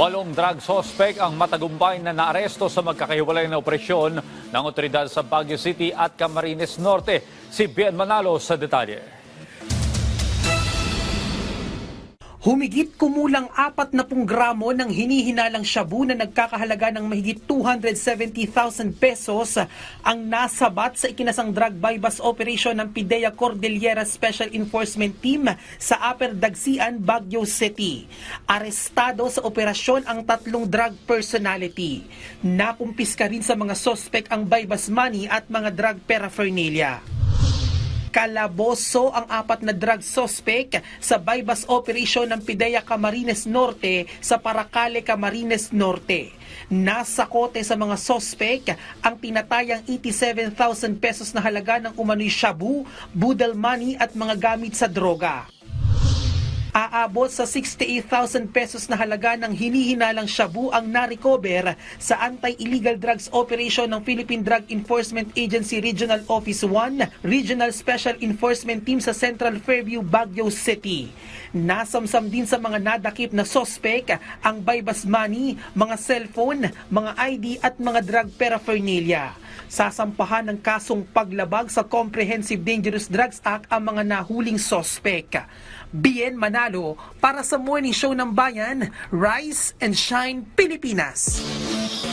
Walong drug suspect ang matagumpay na naaresto sa magkakahiwalay na operasyon ng otoridad sa Baguio City at Camarines Norte. Si Bien Manalo sa detalye. Humigit kumulang 40 gramo ng hinihinalang shabu na nagkakahalaga ng mahigit 270,000 pesos ang nasabat sa ikinasang drug bypass operation ng Pidea Cordillera Special Enforcement Team sa Upper Dagsian, Baguio City. Arestado sa operasyon ang tatlong drug personality. Nakumpiska rin sa mga sospek ang bypass money at mga drug paraphernalia. Kalaboso ang apat na drug suspect sa bypass operation ng Pidea Camarines Norte sa Paracale, Camarines Norte. Nasa kote sa mga suspect ang tinatayang 87,000 pesos na halaga ng umano'y shabu, budal money at mga gamit sa droga. Aabot sa 68,000 pesos na halaga ng hinihinalang shabu ang na-recover sa Anti-Illegal Drugs Operation ng Philippine Drug Enforcement Agency Regional Office 1, Regional Special Enforcement Team sa Central Fairview, Baguio City. Nasamsam din sa mga nadakip na sospek ang bypass money, mga cellphone, mga ID at mga drug paraphernalia. Sasampahan ng kasong paglabag sa Comprehensive Dangerous Drugs Act ang mga nahuling sospek. Bien Manalo para sa Morning Show ng Bayan, Rise and Shine Pilipinas.